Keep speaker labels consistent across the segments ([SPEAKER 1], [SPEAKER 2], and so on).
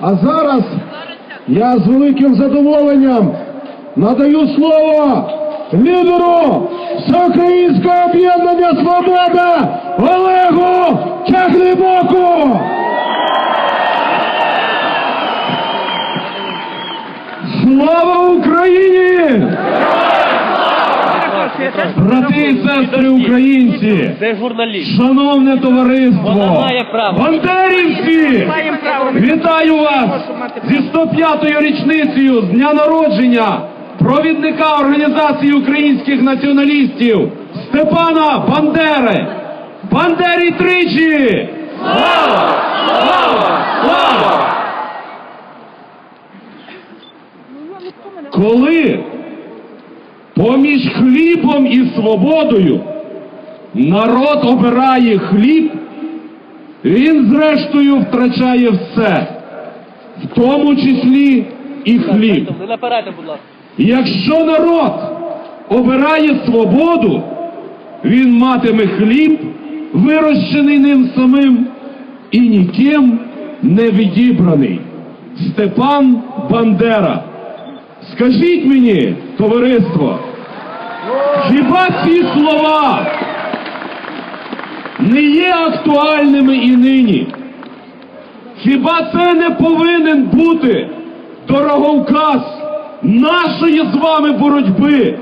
[SPEAKER 1] А зараз я з великим задоволенням надаю слово лідеру Всеукраїнського об'єднання Свобода Олегу Чахлібоку! Слава! брати і сестри українці, шановне товариство, бандерівці, вітаю вас зі 105-ю річницею з дня народження провідника організації українських націоналістів Степана Бандери. Бандері тричі! Слава! Слава! Слава! Ну, Коли Поміж хлібом і свободою народ обирає хліб, він, зрештою, втрачає все, в тому числі і хліб. Якщо народ обирає свободу, він матиме хліб, вирощений ним самим і ніким не відібраний. Степан Бандера. Скажіть мені, товариство. Хіба ці слова не є актуальними і нині? Хіба це не повинен бути дороговказ нашої з вами боротьби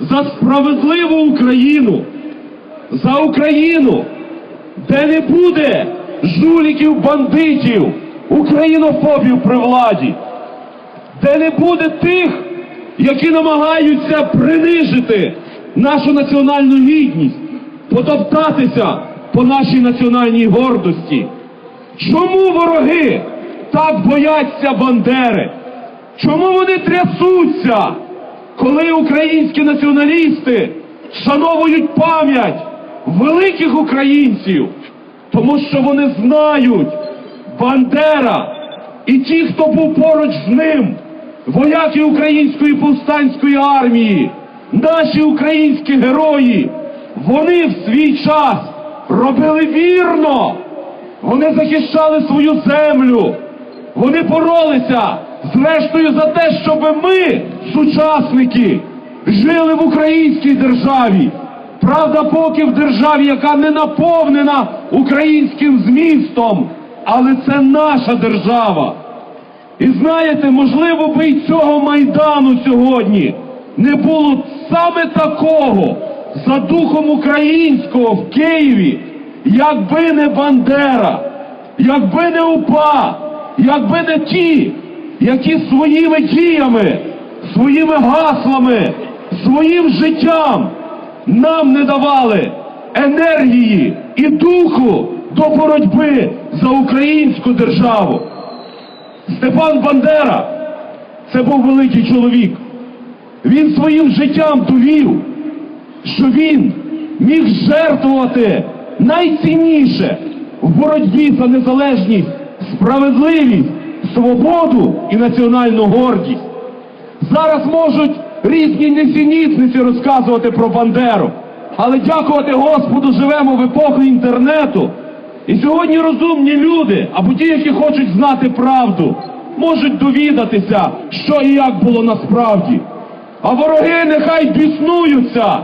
[SPEAKER 1] за справедливу Україну, за Україну, де не буде жуліків, бандитів, українофобів при владі, де не буде тих які намагаються принижити нашу національну гідність, потоптатися по нашій національній гордості. Чому вороги так бояться Бандери? Чому вони трясуться, коли українські націоналісти шановують пам'ять великих українців? Тому що вони знають Бандера і ті, хто був поруч з ним вояки української повстанської армії, наші українські герої, вони в свій час робили вірно, вони захищали свою землю, вони боролися зрештою за те, щоб ми, сучасники, жили в українській державі. Правда, поки в державі, яка не наповнена українським змістом, але це наша держава. І знаєте, можливо, би і цього майдану сьогодні не було саме такого за духом українського в Києві, якби не Бандера, якби не УПА, якби не ті, які своїми діями, своїми гаслами, своїм життям нам не давали енергії і духу до боротьби за українську державу. Степан Бандера це був великий чоловік. Він своїм життям довів, що він міг жертвувати найцінніше в боротьбі за незалежність, справедливість, свободу і національну гордість. Зараз можуть різні несініцниці розказувати про Бандеру, але дякувати Господу, живемо в епоху інтернету. І сьогодні розумні люди, або ті, які хочуть знати правду, можуть довідатися, що і як було насправді. А вороги нехай біснуються,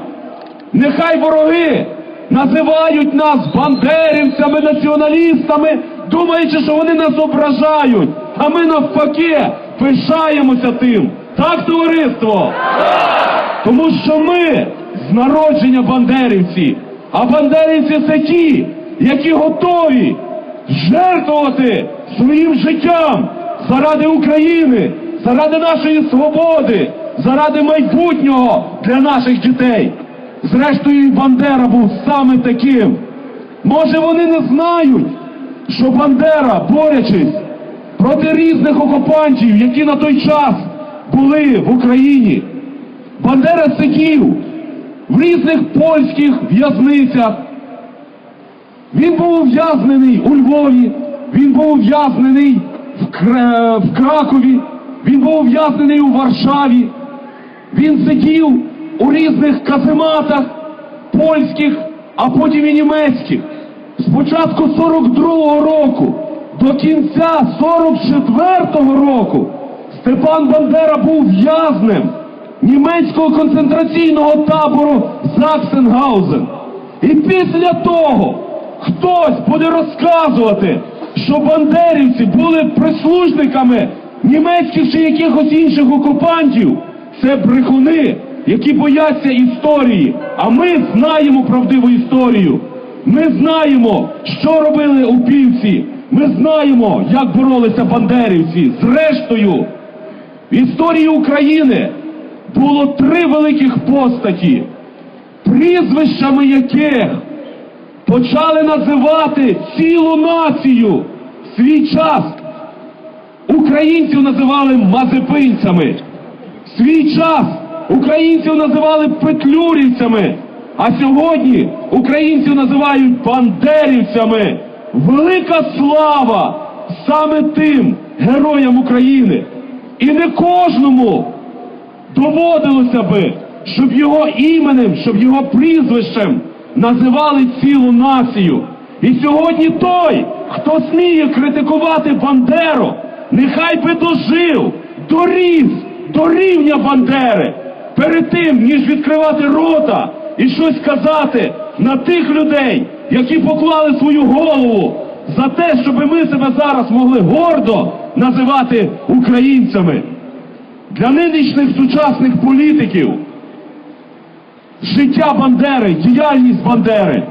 [SPEAKER 1] нехай вороги називають нас бандерівцями, націоналістами, думаючи, що вони нас ображають. А ми навпаки пишаємося тим. Так, товариство? Тому що ми з народження бандерівці, а бандерівці це ті які готові жертвувати своїм життям заради України, заради нашої свободи, заради майбутнього для наших дітей. Зрештою, і Бандера був саме таким. Може, вони не знають, що Бандера, борячись проти різних окупантів, які на той час були в Україні, Бандера сидів в різних польських в'язницях. Він був ув'язнений у Львові, він був ув'язнений в, в Кракові, він був ув'язнений у Варшаві. Він сидів у різних казематах польських, а потім і німецьких. З початку 42-го року до кінця 44-го року Степан Бандера був в'язнем німецького концентраційного табору Заксенгаузен. І після того хтось буде розказувати, що бандерівці були прислужниками німецьких чи якихось інших окупантів, це брехуни, які бояться історії. А ми знаємо правдиву історію. Ми знаємо, що робили упівці. Ми знаємо, як боролися бандерівці. Зрештою, в історії України було три великих постаті, прізвищами яких почали називати цілу націю в свій час. Українців називали мазепинцями. В свій час українців називали петлюрівцями. А сьогодні українців називають бандерівцями. Велика слава саме тим героям України. І не кожному доводилося би, щоб його іменем, щоб його прізвищем називали цілу націю. І сьогодні той, хто сміє критикувати Бандеру, нехай би дожив, доріс до рівня Бандери перед тим, ніж відкривати рота і щось казати на тих людей, які поклали свою голову за те, щоб ми себе зараз могли гордо називати українцями. Для нинішніх сучасних політиків життя Бандери, діяльність Бандери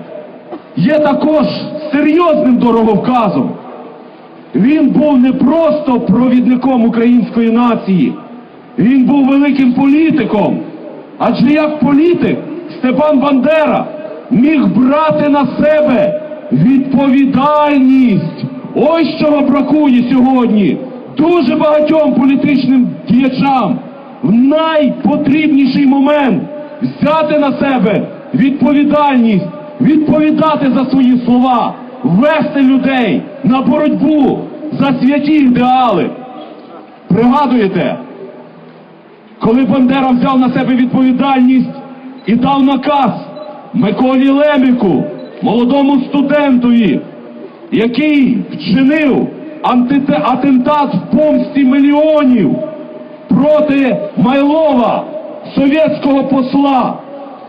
[SPEAKER 1] є також серйозним дороговказом. Він був не просто провідником української нації, він був великим політиком. Адже як політик Степан Бандера міг брати на себе відповідальність. Ось чого бракує сьогодні дуже багатьом політичним діячам в найпотрібніший момент взяти на себе відповідальність, відповідати за свої слова, вести людей на боротьбу за святі ідеали. Пригадуєте, коли Бандера взяв на себе відповідальність і дав наказ Миколі Леміку, молодому студентові, який вчинив атентат в помсті мільйонів проти Майлова совєтського посла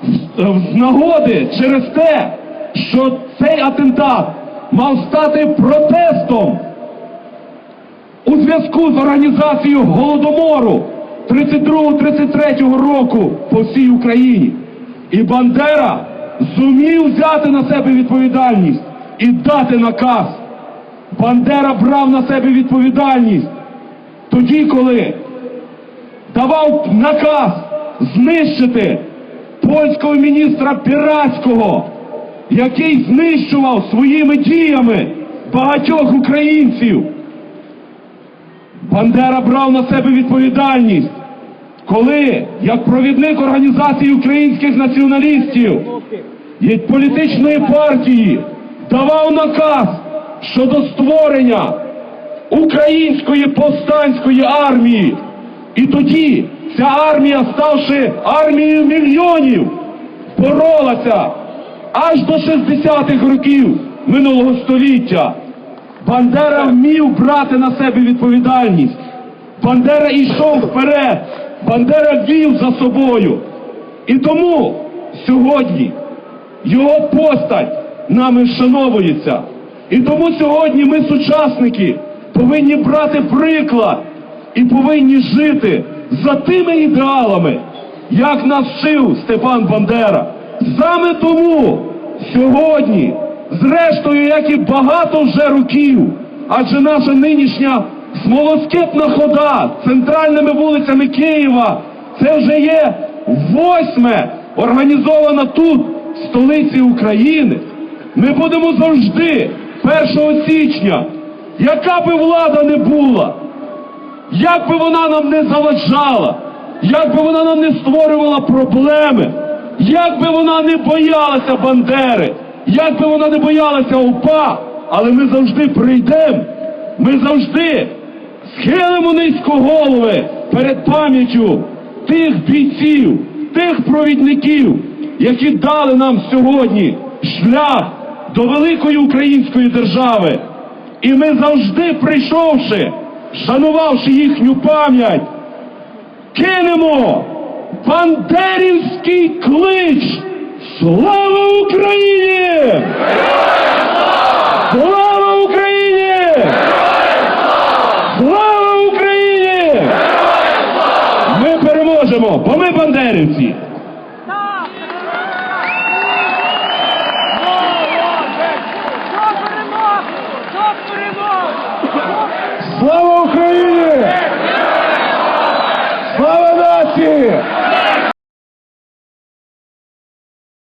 [SPEAKER 1] е, з нагоди через те, що цей атентат мав стати протестом у зв'язку з організацією Голодомору 32-33 року по всій Україні. І Бандера зумів взяти на себе відповідальність і дати наказ. Бандера брав на себе відповідальність тоді, коли давав наказ знищити польського міністра піратського, який знищував своїми діями багатьох українців. Бандера брав на себе відповідальність, коли як провідник організації українських націоналістів і політичної партії давав наказ щодо створення української повстанської армії. І тоді ця армія, ставши армією мільйонів, боролася аж до 60-х років минулого століття. Бандера вмів брати на себе відповідальність. Бандера йшов вперед, Бандера вів за собою. І тому сьогодні його постать нами вшановується. І тому сьогодні ми, сучасники, повинні брати приклад і повинні жити за тими ідеалами, як нас вчив Степан Бандера. Саме тому сьогодні, зрештою, як і багато вже років, адже наша нинішня смолоскипна хода центральними вулицями Києва, це вже є восьме організована тут, в столиці України. Ми будемо завжди 1 січня, яка би влада не була як би вона нам не заважала, як би вона нам не створювала проблеми, як би вона не боялася Бандери, як би вона не боялася УПА, але ми завжди прийдемо, ми завжди схилимо низько голови перед пам'яттю тих бійців, тих провідників, які дали нам сьогодні шлях до великої української держави. І ми завжди прийшовши шанувавши їхню
[SPEAKER 2] пам'ять, кинемо бандерівський клич. Слава Україні! Слава Україні! Слава Україні! Ми переможемо, бо ми бандерівці! Слава Україні!